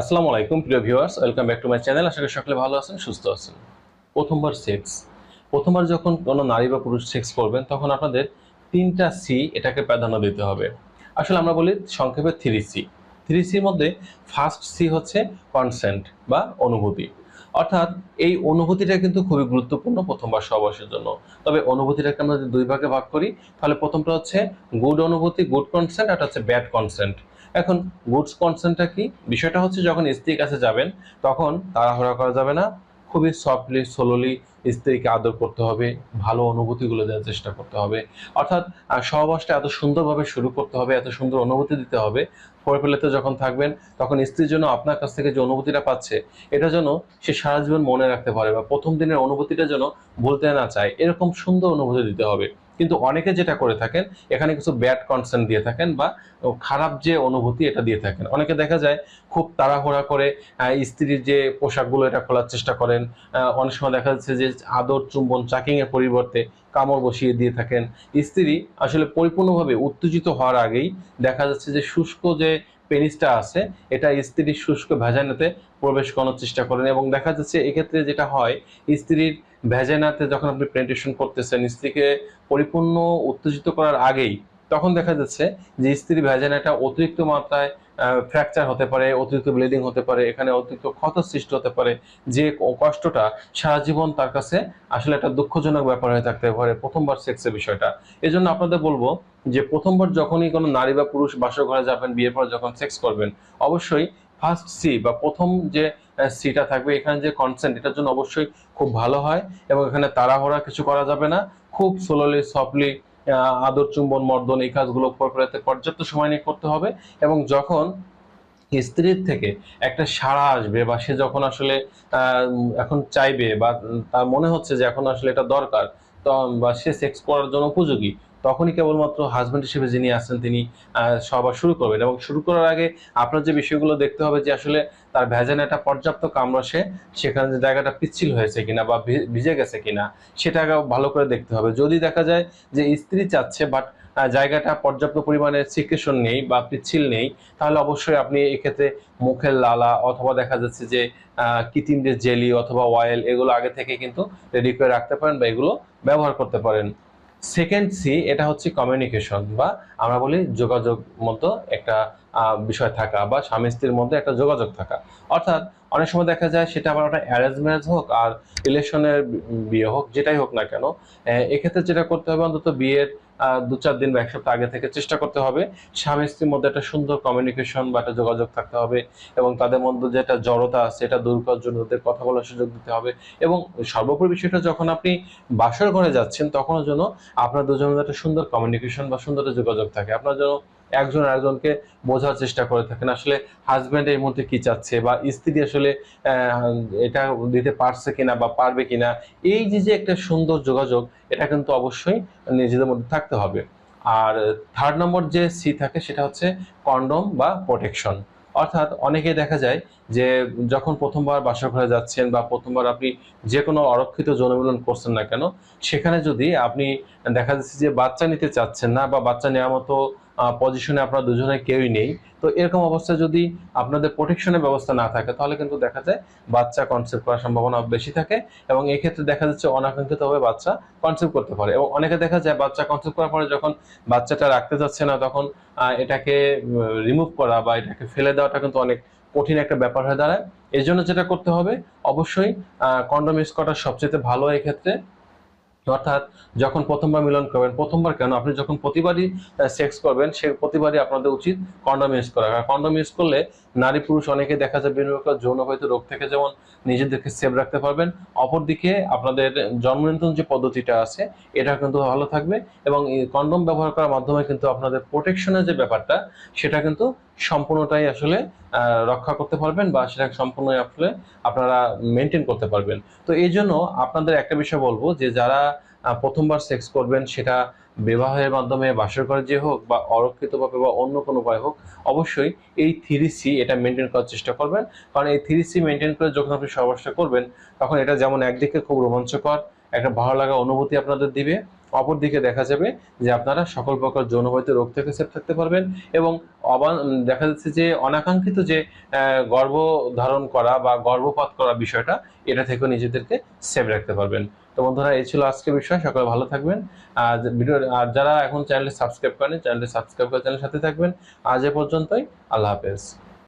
আসসালামু আলাইকুম, প্রিয় viewers, welcome back to my channel. আশা করি সকলে ভালো আছেন, সুস্থ আছেন। প্রথমবার সেক্স প্রথমবার যখন কোনো নারী বা পুরুষ সেক্স করবেন, তখন আপনাদের তিনটা সি এটাকে প্রাধান্য দিতে হবে। আসলে আমরা বলি সংক্ষেপে থ্রি সি থ্রি সির মধ্যে ফার্স্ট সি হচ্ছে কনসেন্ট বা অনুভূতি। অর্থাৎ এই অনুভূতিটা কিন্তু খুবই গুরুত্বপূর্ণ প্রথমবার সহবাসের জন্য। তবে অনুভূতিটাকে আমরা যদি দুই ভাগে ভাগ করি, তাহলে প্রথমটা হচ্ছে গুড অনুভূতি গুড কনসেন্ট আর হচ্ছে ব্যাড কনসেন্ট এখন গুডস কনসেন্টটা কি? বিষয়টা হচ্ছে যখন স্ত্রীর কাছে যাবেন, তখন তাড়াহুড়া করা যাবে না। খুবই সফটলি সোলোলি স্ত্রীকে আদর করতে হবে, ভালো অনুভূতিগুলো দেওয়ার চেষ্টা করতে হবে। অর্থাৎ সহবাসটা এত সুন্দরভাবে শুরু করতে হবে, এত সুন্দর অনুভূতি দিতে হবে ফোর ফোরপেলেতে যখন থাকবেন, তখন স্ত্রীর জন্য আপনার কাছ থেকে যে অনুভূতিটা পাচ্ছে, এটা যেন সে সারা জীবন মনে রাখতে পারে বা প্রথম দিনের অনুভূতিটা যেন ভুলতে না চায়। এরকম সুন্দর অনুভূতি দিতে হবে। কিন্তু অনেকে যেটা করে থাকেন, এখানে কিছু ব্যাড কনসেন্ট দিয়ে থাকেন বা খারাপ যে অনুভূতি এটা দিয়ে থাকেন। অনেকে দেখা যায় খুব তাড়াহুড়া করে স্ত্রীর যে পোশাকগুলো এটা খোলার চেষ্টা করেন অনেক সময় দেখা যাচ্ছে যে আদর, চুম্বন চাকিং এর পরিবর্তে কামড় বসিয়ে দিয়ে থাকেন। স্ত্রী আসলে পরিপূর্ণভাবে উত্তেজিত হওয়ার আগেই দেখা যাচ্ছে যে শুষ্ক যে পেনিসটা আছে, এটা স্ত্রীর শুষ্ক ভেজানাতে প্রবেশ করানোর চেষ্টা করেন এবং দেখা যাচ্ছে এক্ষেত্রে যেটা হয়, স্ত্রীর ভেজানাতে যখন আপনি প্রেন্টেশন করতেছেন, স্ত্রীকে পরিপূর্ণ উত্তেজিত করার আগেই তখন দেখা যাচ্ছে যে স্ত্রী ভ্যাজানাটা অতিরিক্ত মাত্রায় ফ্র্যাকচার হতে পারে, অতিরিক্ত ব্লিডিং হতে পারে, এখানে অতিরিক্ত ক্ষত সৃষ্টি হতে পারে। যে কষ্টটা সারা জীবন তার কাছে আসলে একটা দুঃখজনক ব্যাপার হয়ে থাকতে পারে প্রথমবার সেক্সের বিষয়টা। এই জন্য আপনাদের বলব যে প্রথমবার যখনই কোনো নারী বা পুরুষ বাসর ঘরে যাবেন, বিয়ের পর যখন সেক্স করবেন, অবশ্যই ফার্স্ট সি বা প্রথম যে সিটা থাকবে, এখানে যে কনসেন্ট এটার জন্য অবশ্যই খুব ভালো হয় এবং এখানে তাড়াহুড়া কিছু করা যাবে না। খুব স্লোলি সফটলি আদর, চুম্বন, মর্দন, এই কাজগুলো প্রক্রিয়াতে পর্যাপ্ত সময় নিয়ে করতে হবে এবং যখন স্ত্রীর থেকে একটা সাড়া আসবে বা সে যখন আসলে এখন চাইবে বা তার মনে হচ্ছে যে এখন আসলে এটা দরকার বা সে সেক্স করার জন্য উপযোগী তখনই কেবলমাত্র হাজব্যান্ড হিসেবে যিনি আছেন, তিনি সবার শুরু করবেন। এবং শুরু করার আগে আপনার যে বিষয়গুলো দেখতে হবে যে আসলে তার ভ্যাজানাটা পর্যাপ্ত কামড়াসে সেখানে যে জায়গাটা পিচ্ছিল হয়েছে কিনা বা ভিজে গেছে কিনা, সেটা ভালো করে দেখতে হবে। যদি দেখা যায় যে স্ত্রী চাচ্ছে বাট জায়গাটা পর্যাপ্ত পরিমাণে সিক্রেশন নেই বা পিচ্ছিল নেই, তাহলে অবশ্যই আপনি এক্ষেত্রে মুখের লালা অথবা দেখা যাচ্ছে যে কৃত্রিম যে জেলি অথবা অয়েল এগুলো আগে থেকে কিন্তু রেডি করে রাখতে পারেন বা এগুলো ব্যবহার করতে পারেন। সেকেন্ড সি এটা হচ্ছে কমিউনিকেশন বা আমরা বলি যোগাযোগ মতো একটা বিষয় থাকা বা স্বামী স্ত্রীর মধ্যে একটা যোগাযোগ থাকা। অর্থাৎ অনেক সময় দেখা যায় সেটা আবার একটা অ্যারেঞ্জ ম্যারেজ হোক আর রিলেশনের বিয়ে হোক, যেটাই হোক না কেন এক্ষেত্রে যেটা করতে হবে অন্তত বিয়ের দু চার দিন বা এক সপ্তাহ আগে থেকে চেষ্টা করতে হবে। স্বামী স্ত্রীর মধ্যে একটা সুন্দর কমিউনিকেশন বা একটা যোগাযোগ থাকতে হবে এবং তাদের মধ্যে যে একটা জড়তা আছে এটা দূর করার জন্য তাদের কথা বলার সুযোগ দিতে হবে এবং সর্বোপরি বিষয়টা যখন আপনি বাসর ঘরে যাচ্ছেন, তখনও যেন আপনার দুজনের একটা সুন্দর কমিউনিকেশন বা সুন্দর যোগাযোগ থাকে। আপনার যেন একজন আরেকজনকে বোঝার চেষ্টা করে থাকেন। আসলে হাজব্যান্ড এই মুহূর্তে কি চাচ্ছে বা স্ত্রী আসলে এটা দিতে পারছে কিনা বা পারবে কিনা, এই যে যে একটা সুন্দর যোগাযোগ, এটা কিন্তু অবশ্যই নিজেদের মধ্যে থাকতে হবে। আর থার্ড নম্বর যে সি থাকে, সেটা হচ্ছে কন্ডম বা প্রোটেকশন অর্থাৎ অনেকে দেখা যায় যে, যখন প্রথমবার বাসর ঘরে যাচ্ছেন বা প্রথমবার আপনি যে কোনো অরক্ষিত জনমিলন করছেন না কেন, সেখানে যদি আপনি দেখা যাচ্ছে যে বাচ্চা নিতে চাচ্ছেন না বা বাচ্চা নেওয়ার মতো পজিশনে আপনারা দুজনে কেউই নেই। তো এরকম অবস্থায় যদি আপনাদের প্রোটেকশনের ব্যবস্থা না থাকে, তাহলে কিন্তু দেখা যায় বাচ্চা কনসেপ্ট করার সম্ভাবনা বেশি থাকে এবং এই ক্ষেত্রে দেখা যাচ্ছে অনাকাঙ্ক্ষিতভাবে বাচ্চা কনসেপ্ট করতে পারে। এবং অনেকে দেখা যায় বাচ্চা কনসেপ্ট করার পরে যখন বাচ্চাটা রাখতে যাচ্ছে না, তখন এটাকে রিমুভ করা বা এটাকে ফেলে দেওয়াটা কিন্তু অনেক কঠিন একটা ব্যাপার হয়ে দাঁড়ায়। এই জন্য যেটা করতে হবে, অবশ্যই কন্ডম ইউজ করাটা সবচেয়ে ভালো এক্ষেত্রে। অর্থাৎ যখন প্রথমবার মিলন করবেন, প্রথমবার কেন? আপনি যখন প্রতিবারই সেক্স করবেন, সে প্রতিবারই আপনাদের উচিত কন্ডম ইউজ করা। কারণ কন্ডম ইউজ করলে নারী পুরুষ অনেকে দেখা যায় বিভিন্ন রকম যৌনবাহিত রোগ থেকে যেমন নিজেদেরকে সেভ রাখতে পারবেন, অপরদিকে আপনাদের জন্ম নিয়ন্ত্রণ যে পদ্ধতিটা আছে এটা কিন্তু ভালো থাকবে এবং কন্ডম ব্যবহার করার মাধ্যমে কিন্তু আপনাদের প্রোটেকশনের যে ব্যাপারটা, সেটা কিন্তু সম্পূর্ণটাই আসলে রক্ষা করতে পারবেন বা সেটা সম্পূর্ণ আসলে আপনারা মেনটেন করতে পারবেন। তো এই জন্য আপনাদের একটা বিষয় বলব যে যারা প্রথমবার সেক্স করবেন সেটা বিবাহের মাধ্যমে, বাসর করে যে হোক বা অরক্ষিতভাবে বা অন্য কোনো উপায় হোক, অবশ্যই এই থ্রি সি এটা মেনটেন করার চেষ্টা করবেন। কারণ এই থ্রি সি মেনটেন করে যখন আপনি সহবাসটা করবেন, তখন এটা যেমন একদিকে খুব রোমাঞ্চকর, একটা ভালো লাগা অনুভূতি আপনাদের দিবে অপরদিকে দেখা যাবে যে আপনারা সকল প্রকার যৌনবাহিত রোগ থেকে সেফ থাকতে পারবেন এবং অবান, দেখা যাচ্ছে যে অনাকাঙ্ক্ষিত যে গর্ভ ধারণ করা বা গর্ভপাত করা বিষয়টা, এটা থেকেও নিজেদেরকে সেভ রাখতে পারবেন। তো বন্ধুরা, এই ছিল আজকের বিষয়। সকলে ভালো থাকবেন। আর ভিডিও আর যারা এখন চ্যানেলটি সাবস্ক্রাইব করেন চ্যানেলটি সাবস্ক্রাইব করে চ্যানেলের সাথে থাকবেন। আজ এ পর্যন্তই। আল্লাহ হাফেজ।